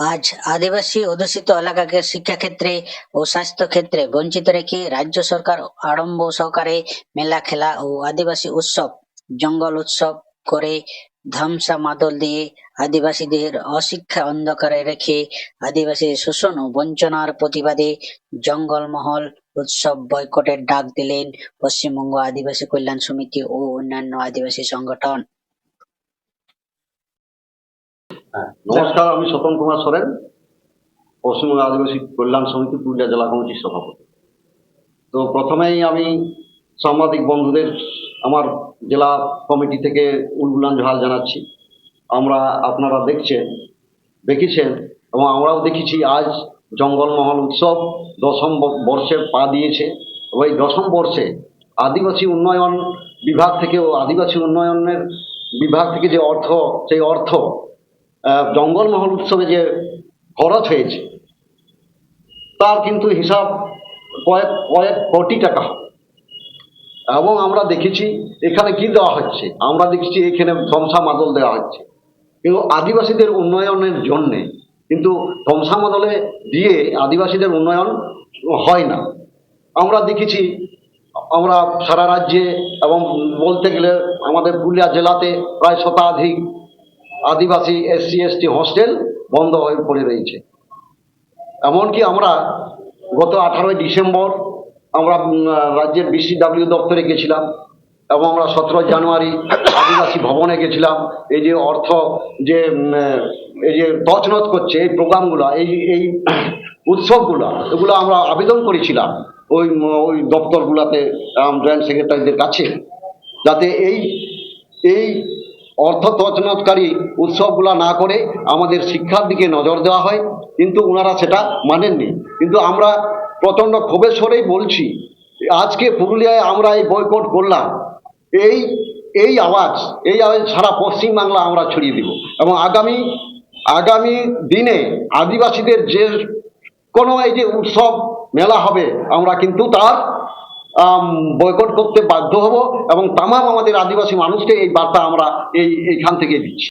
আজ আদিবাসী অধ্যুষিত এলাকাকে শিক্ষাক্ষেত্রে ও স্বাস্থ্য ক্ষেত্রে বঞ্চিত রেখে রাজ্য সরকার আড়ম্ব সহকারে মেলা, খেলা ও আদিবাসী উৎসব, জঙ্গল উৎসব করে ধামসা মাদল দিয়ে আদিবাসীদের অশিক্ষা অন্ধকারে রেখে আদিবাসী শোষণ ও বঞ্চনার প্রতিবাদে জঙ্গলমহল উৎসব বয়কটের ডাক দিলেন পশ্চিমবঙ্গ আদিবাসী কল্যাণ সমিতি ও অন্যান্য আদিবাসী সংগঠন। হ্যাঁ, নমস্কার আমি স্বপন কুমার সোরেন পশ্চিমবঙ্গ আদিবাসী কল্যাণ সমিতি পুরুলিয়া জেলা কমিটির সভাপতি। তো প্রথমেই আমি সাংবাদিক বন্ধুদের আমার জেলা কমিটি থেকে উলগুলান জহাল জানাচ্ছি। আমরা আপনারা দেখছেন দেখেছেন এবং আমরাও দেখেছি আজ জঙ্গলমহল উৎসব দশম বর্ষে পা দিয়েছে। ওই দশম বর্ষে আদিবাসী উন্নয়ন বিভাগ থেকে ও আদিবাসী উন্নয়নের বিভাগ থেকে যে অর্থ সেই অর্থ জঙ্গলমহল উৎসবে যে খরচ হয়েছে, তার কিন্তু হিসাব কয়েক কয়েক কোটি টাকা। এবং আমরা দেখেছি এখানে কি দেওয়া হচ্ছে? আমরা দেখেছি এখানে ধমসা মাদল দেওয়া হচ্ছে। কিন্তু আদিবাসীদের উন্নয়নের জন্যে কিন্তু ধমসা মাদলে দিয়ে আদিবাসীদের উন্নয়ন হয় না। আমরা দেখেছি, আমরা সারা রাজ্যে এবং বলতে গেলে আমাদের পুরুলিয়া জেলাতে প্রায় শতাধিক আদিবাসী এসসি, এসটি হস্টেল বন্ধ হয়ে পড়ে রয়েছে। এমনকি আমরা গত আঠারোই ডিসেম্বর আমরা রাজ্যের বিসিডাব্লিউ দপ্তরে গেছিলাম এবং আমরা সতেরো জানুয়ারি আদিবাসী ভবনে গেছিলাম। এই যে অর্থ যে এই যে তছনছ করছে, এই প্রোগ্রামগুলো, এই এই উৎসবগুলো, এগুলো আমরা আবেদন করেছিলাম ওই ওই দপ্তরগুলোতে জয়েন্ট সেক্রেটারিদের কাছে। যাতে এই এই অর্থ তছনৎকারী উৎসবগুলো না করে আমাদের শিক্ষার দিকে নজর দেওয়া হয়, কিন্তু ওনারা সেটা মানেননি। কিন্তু আমরা প্রচণ্ড ক্ষোভের স্বরেই বলছি, আজকে পুরুলিয়ায় আমরা এই বয়কট করলাম। এই এই আওয়াজ এই আওয়াজ সারা পশ্চিমবাংলা আমরা ছড়িয়ে দিব। এবং আগামী আগামী দিনে আদিবাসীদের যে কোনো এই যে উৎসব মেলা হবে, আমরা কিন্তু তার বয়কট করতে বাধ্য হব এবং তামাম আমাদের আদিবাসী মানুষকে এই বার্তা আমরা এই, এইখান থেকে দিচ্ছি।